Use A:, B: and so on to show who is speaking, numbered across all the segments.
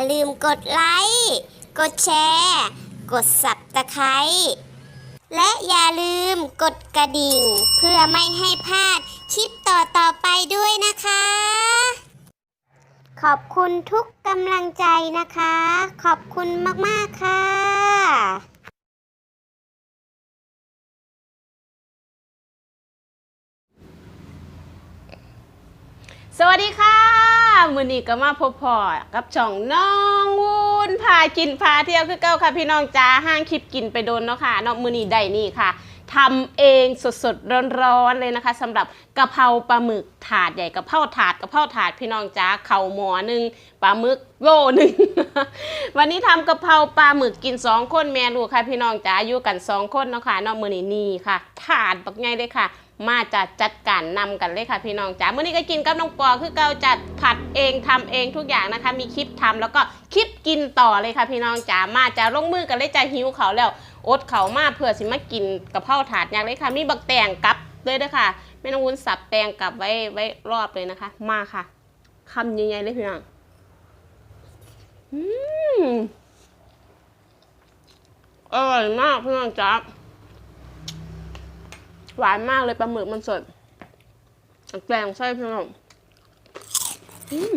A: อย่าลืมกดไลค์ กดแชร์ กดสับตะไคร้และอย่าลืมกดกระดิ่ง เพื่อไม่ให้พลาดคลิปต่อๆไปด้วยนะคะ ขอบคุณทุกกำลังใจนะคะ ขอบคุณมาก ๆ ค่ะ
B: สวัสดีค่ะ มือนี้ก็มาพบพอกับช่องน้องวูนพากินพาเที่ยวคือเก้าค่ะพี่น้องจ้าห้างคลิปกินไปโดนเนาะค่ะเนาะมือนี้ได้นี่ค่ะทำเองสดๆร้อนๆเลยนะคะสำหรับกะเพราปลาหมึกถาดใหญ่กะเพราถาดกะเพราถาดพี่น้องจ้าเข่าหมอหนึ่งปลาหมึกโลหนึ่งวันนี้ทำกะเพราปลาหมึกกินสองคนแม่ลูกค่ะพี่น้องจ้าอยู่กันสองคนเนาะค่ะเนาะมือนี้นี่ค่ะ ถาดบักใหญ่เลยค่ะ มาจะจัดการนำกันเลยค่ะพี่น้องจ๋าเมื่อนี้ก็กินกับน้องปอคือเกาจัดผัดเองทำเองทุกอย่างนะคะ มีคลิปทำแล้วก็คลิปกินต่อเลยค่ะพี่น้องจ๋ามาจะลงมือกันเลยจะหิวเขาแล้วอดเขามาเพื่อสิมากินกะเพราถาดอย่างเลยค่ะ มีบักแตงกับเลยด้วยค่ะแม่น้องวุ้นสับแตงกับไว้ไว้รอบเลยนะคะ มาค่ะคำใหญ่ๆเลยพี่น้องอืมอร่อยมากพี่น้องจ๋า หวานมากเลยปลาหมึกมันสดแกงไส้พี่น้องอืม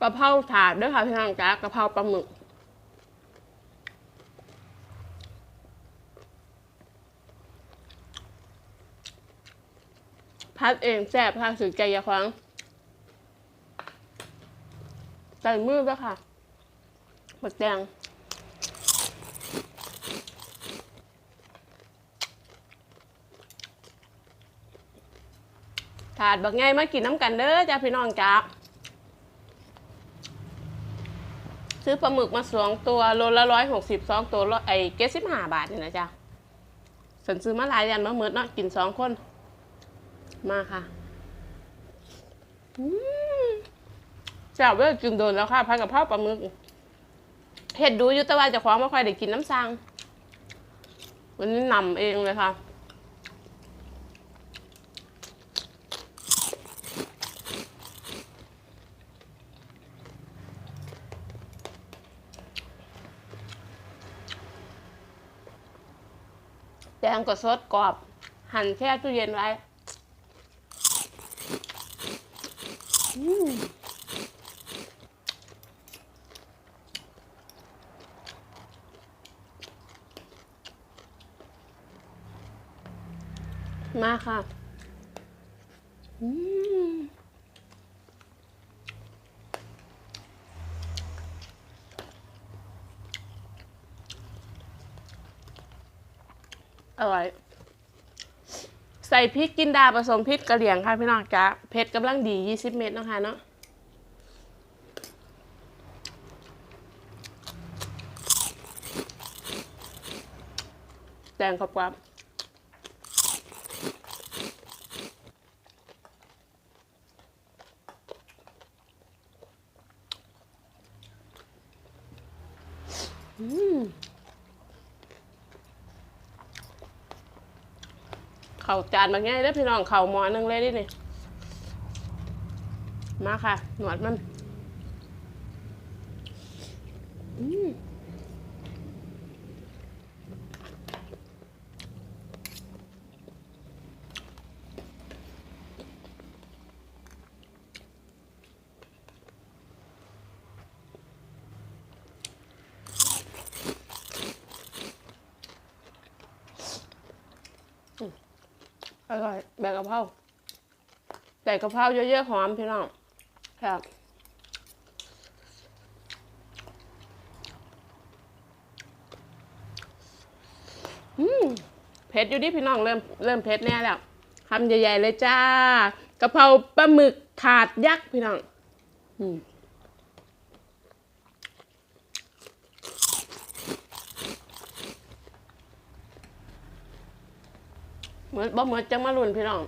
B: กะเพราถาดด้วยค่ะพี่น้องจ้ากะเพราปลาหมึก พัดเองแซ่บค่ะสือใจอยาควังใส่มือแล้วค่ะบักแดงถาดบักไงมากินน้ำกันเด้อจ้าพี่น้องจ้าซื้อปลาหมึกมาสองตัวโลละร้อยหกสิบสองตัวไอ้เกสิบห้าบาทนี่นะจ้าสันซื้อมาหลายยันมาเมิดเนาะกินสองคน มาค่ะอืมแซ่บเว้ยกินโดนแล้วค่ะพักกับข้าวปลาหมึกเห็ดดูยู่แต่ว่าเจะคว้างไม่ค่อยได้กินน้ำซังวันนี้นำเองเลยค่ะแดงกับซดกรอบ หั่นแช่ตู้เย็นไว้อืม มาค่ะอร่อย ใส่พริกกินดาผสมพริกกะเหรี่ยงค่ะพี่น้องจ้าเผ็ดกำลังดี 20 เม็ดนะคะเนาะแดงขอบควา เขาจานมาง่ายได้พี่น้องเข่าหมอนึงเลยดินี่มาค่ะ หนวดมันอืม อร่อยแบบกะเพราแต่กะเพราเยอะๆหอมพี่น้องครับอืมเผ็ดอยู่ดิพี่น้องเริ่มเริ่มเผ็ดแน่แล้วคำใหญ่ๆเลยจ้ากะเพราปลาหมึกถาดยักษ์พี่น้องอืม เหมือนบ่เหมือนจังมะรุนพี่น้อง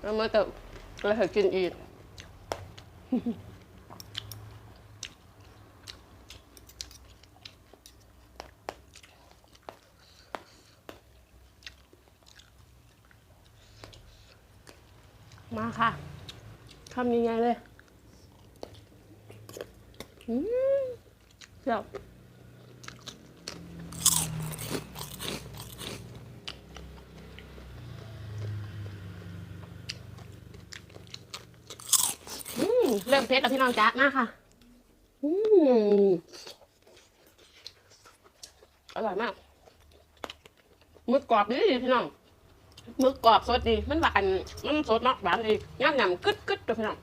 B: แล้วมันก็กระเคยกินอีกมาค่ะทำยังไงเลย อืมเจ้า เริ่มเผ็ดแล้วพี่น้องจ๊ะมาค่ะ อืมอร่อยมากหมึกกรอบดีพี่น้องหมึกกรอบสดดีมันหวานมันสดเนาะหวานดีย่างยำกึดกึดตัวพี่น้อง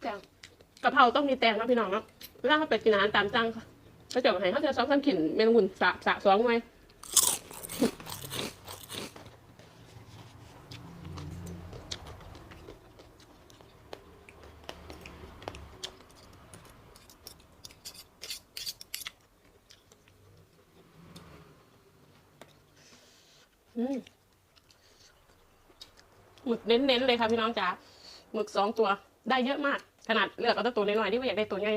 B: แตงกะเพราต้องมีแตงนะพี่น้องเนาะเวลาเขาไปกินอาหารตามสั่งค่ะก็จะให้เขาจะซ้อมซ้ำขินเมนูหุ่นสะสะสองไว้ หมึกเน้นๆเลยค่ะพี่น้องจ๋าหมึกสองตัวได้เยอะมาก ขนาดเลือกเอาแต่ตัวน้อยๆที่ไม่อยากได้ตัวใหญ่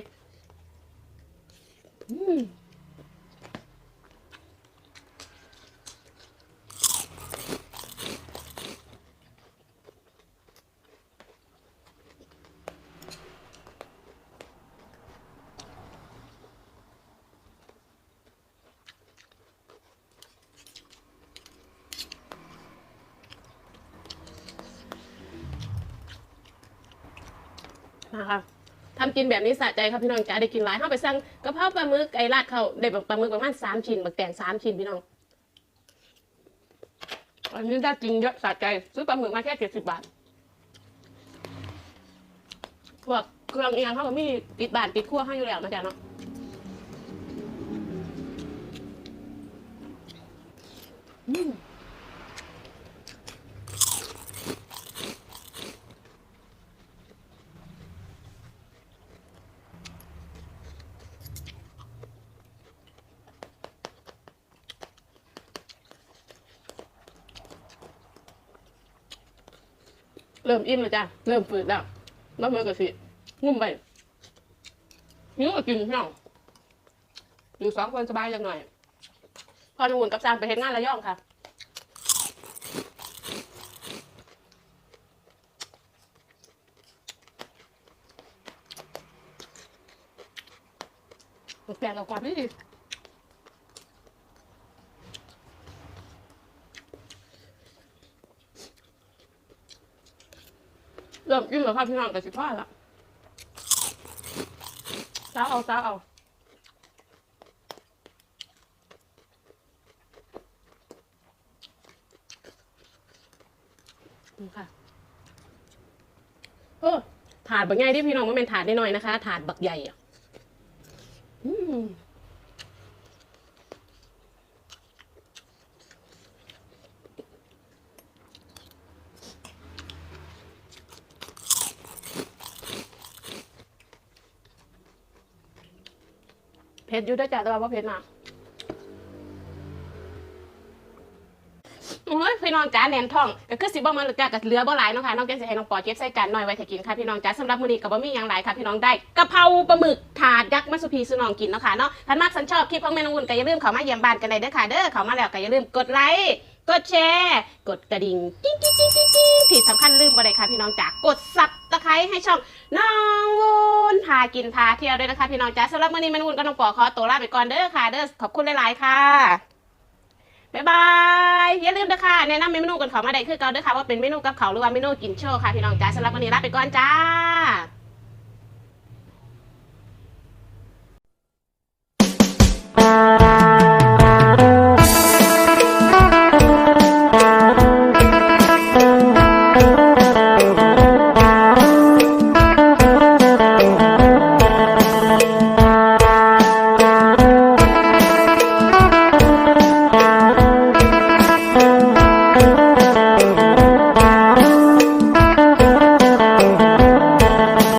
B: นะคะทำกินแบบนี้สะใจครับพี่น้องจ๋าได้กินหลายเข้าไปสั่งกระเพราปลาหมึกไก่ราดเขาได้แบบปลาหมึกประมาณสามชิ้นบักแตงสามชิ้นพี่น้องอันนี้ได้กินเยอะสะใจซื้อปลาหมึกมาแค่เจ็ดสิบบาทพวกเครื่องเอียงเขาก็มีติดบานติดขั้วให้อยู่แล้วนะจ๊ะเนาะอืม เริ่มอิ่มแล้วจ้ะเริ่มฝืดแล้วแล้วมือก็สิงุ่มไปนิ้วก็กินพี่น้ออยู่สองคนสบายจังหน่อย พอนุ่นกับจางไปเห็นงานระยองค่ะแปลกกับความที่ดี เริ่มอิ่มแล้วค่ะพี่น้องกับสิพ่อละสาวเอาสาวเอาค่ะโอ้ถาดบักใหญ่ที่พี่น้องมันเป็นถาดน้อยๆนะคะ ถาดบักใหญ่อะอืม เผ็ดอยู่ด้วยจ้ะแต่ว่าบ่เผ็ดมากโอ้ยพี่น้องจ้าแหนมทองก็คือสิบ่มันจ้ากับเหลือบ่หลายเนาะค่ะน้องแกสิให้น้องปอเก็บใส่กันหน่อยไว้ถ้ากินค่ะพี่น้องจ้าสำหรับมื้อนี้ก็บ่มีหยังหลายค่ะพี่น้องได้กะเพราปลาหมึกถาดยักษ์มัสุพีสุนองกินเนาะค่ะเนาะท่านมากสันชอบคลิปของแม่น้องอุ่นก็อย่าลืมเข้ามาเยี่ยมบ้านกันเลยเด้อค่ะเด้อเข้ามาแล้วก็อย่าลืมกดไลค์ กดแชร์ กดกระดิ่งกิ๊งกิ๊งกิ๊งกิ๊งกิ๊งที่สำคัญลืมบ่ได้ค่ะพี่น้องจ้ากดซับตะไคร้ให้ช่องน้องวุ้นพากินพาเที่ยวด้วยนะคะพี่น้องจ้าสำหรับมื้อนี้แม่น้องอุ่นก็น้องปอขอตัวลาไปก่อนเด้อค่ะเด้อขอบคุณหลายๆค่ะบ๊ายบายอย่าลืมนะคะแนะนำเมนูกันเขามาได้คือเก่าเด้อค่ะว่าเป็นเมนูกับเขาหรือว่าเมนูกินโชว์ค่ะพี่น้องจ้าสำหรับวันนี้ลาไปก่อนจ้า